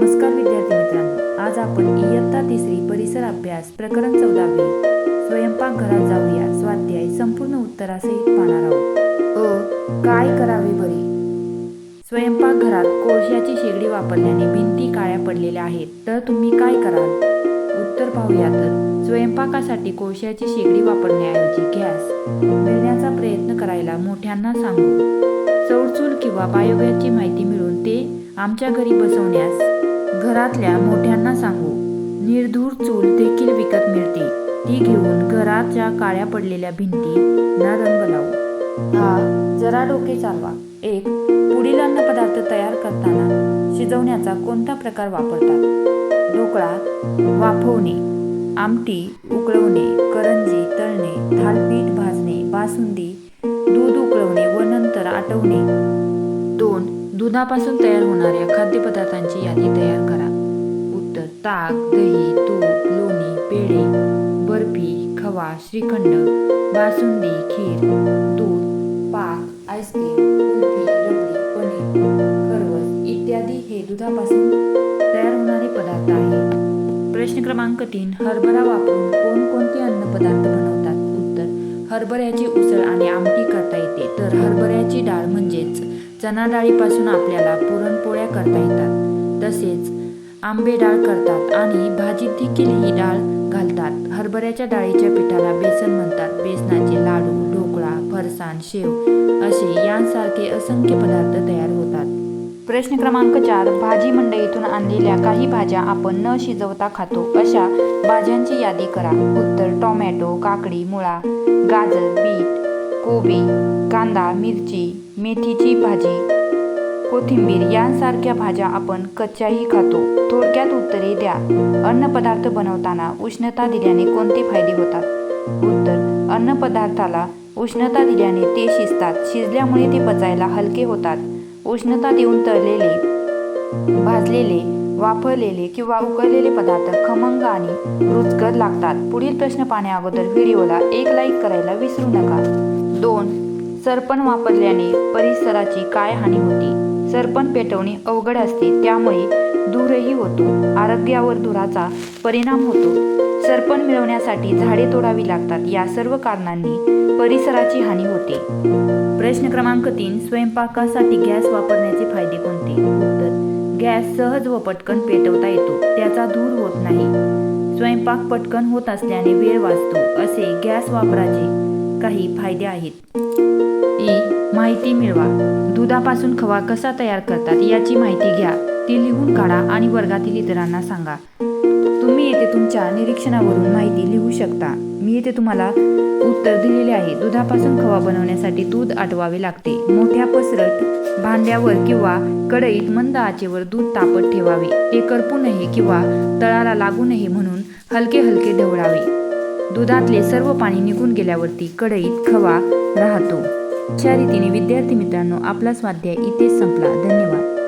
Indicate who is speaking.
Speaker 1: नमस्कार विद्यार्थी मित्रांनो. आज आपण इयत्ता तिसरी परिसर अभ्यास प्रकरण चौदावे. स्वयंपाकघरात जाऊया. स्वाध्याय संपूर्ण उत्तरासहित पाहणार आहोत. अ काय करावे बरे? स्वयंपाकघरात कोळशाची शेगडी वापरल्याने भिंती काळ्या पडलेल्या आहेत. तर तुम्ही काय कराल? उत्तर पाहूया तर स्वयंपाकासाठी कोळशाची शेगडी वापरण्याऐवजी गॅस. मिळण्याचा प्रयत्न करायला मोठ्यांना सांगू. सौरचूल किंवा बायोगॅसची माहिती मिळून ते आमच्या घरी बसवण्यास घरातल्या मोठ्यांना सांगू. निर्धूर चूल देखील विकत मिळते. ती घेऊन घराच्या काळ्या पडलेल्या भिंतींना रंग लावू हा जरा डोके चालवा. एक पुढील अन्नपदार्थ तयार करताना शिजवण्याचा कोणता प्रकार वापरतात? ढोकळा वाफवणे आमटी उकळवणे करंजी तळणे थालपीठ भाजणे बासुंदी दूध उकळवणे व नंतर आटवणे. दुधापासून तयार होणाऱ्या खाद्यपदार्थांची यादी तयार करा. उत्तर ताक दही तूप लोणी पेढे बर्फी खवा श्रीखंड बासुंदी खीर दूध पाक आईस्क्रीम कुल्फी रबडी पनीर खरवस इत्यादी हे दुधापासून तयार होणारे पदार्थ आहेत. प्रश्न क्रमांक तीन हरभरा वापरून कोणकोणते अन्नपदार्थ बनवतात? उत्तर हरभऱ्याची उसळ आणि आमटी करता येते. तर हरभऱ्याची डाळ म्हणजेच चना डाळीपासून आपल्याला पुरणपोळ्या करता येतात. तसेच आंबे डाळ करतात आणि भाजीत देखील ही डाळ घालतात. हरभऱ्याच्या डाळीच्या पिठाला बेसन म्हणतात. बेसनाचे लाडू ढोकळा फरसाण शेव असे यांसारखे असंख्य पदार्थ तयार होतात. प्रश्न क्रमांक चार. भाजी मंडईतून आणलेल्या काही भाज्या आपण न शिजवता खातो. अशा भाज्यांची यादी करा. उत्तर टोमॅटो काकडी मुळा गाजर बीट कोबी कांदा मिरची मेथीची भाजी कोथिंबीर यांसारख्या भाज्या आपण कच्च्याही खातो. थोडक्यात उत्तरे द्या. अन्नपदार्थ बनवताना उष्णता दिल्याने कोणते फायदे होतात? उत्तर अन्नपदार्थाला उष्णता दिल्याने ते शिजतात. शिजल्यामुळे ते पचायला हलके होतात. उष्णता देऊन तळलेले भाजलेले वापरलेले किंवा उकळलेले पदार्थ खमंग आणि रुचकर लागतात. पुढील प्रश्न पाहण्या अगोदर व्हिडिओला एक लाईक करायला विसरू नका. दोन सरपण वापरल्याने परिसराची काय हानी होती. सरपण पेटवणे अवघड असते त्यामुळे धूरही होतो. आरोग्यावर धुराचा परिणाम होतो. सरपण मिळवण्यासाठी झाडे तोडावी लागतात या सर्व कारणांनी परिसराची हानी होते. प्रश्न क्रमांक तीन स्वयंपाकासाठी गॅस वापरण्याचे फायदे कोणते? उत्तर गॅस सहज व पटकन पेटवता येतो त्याचा धूर होत नाही. स्वयंपाक पटकन होत असल्याने वेळ वाचतो असे गॅस वापराचे काही फायदे आहेत. ए माहिती मिळवा. दुधापासून खवा कसा तयार करतात याची माहिती घ्या. ती लिहून काढा आणि वर्गातील इतरांना सांगा. तुम्ही येथे तुमच्या निरीक्षणावरून माहिती लिहू शकता. मी येथे तुम्हाला उत्तर दिलेले आहे. दुधापासून खवा बनवण्यासाठी दूध आटवावे लागते. मोठ्या पसरट भांड्यावर किंवा कढईत मंद आचेवर दूध तापत ठेवावे. ते करपू नये किंवा तळाला लागू नये म्हणून हलके हलके ढवळावे. दुधातले सर्व पाणी निघून गेल्यावरती कढईत खवा राहतो. अशा रीतीने विद्यार्थी मित्रांनो आपला स्वाध्याय इथेच संपला. धन्यवाद.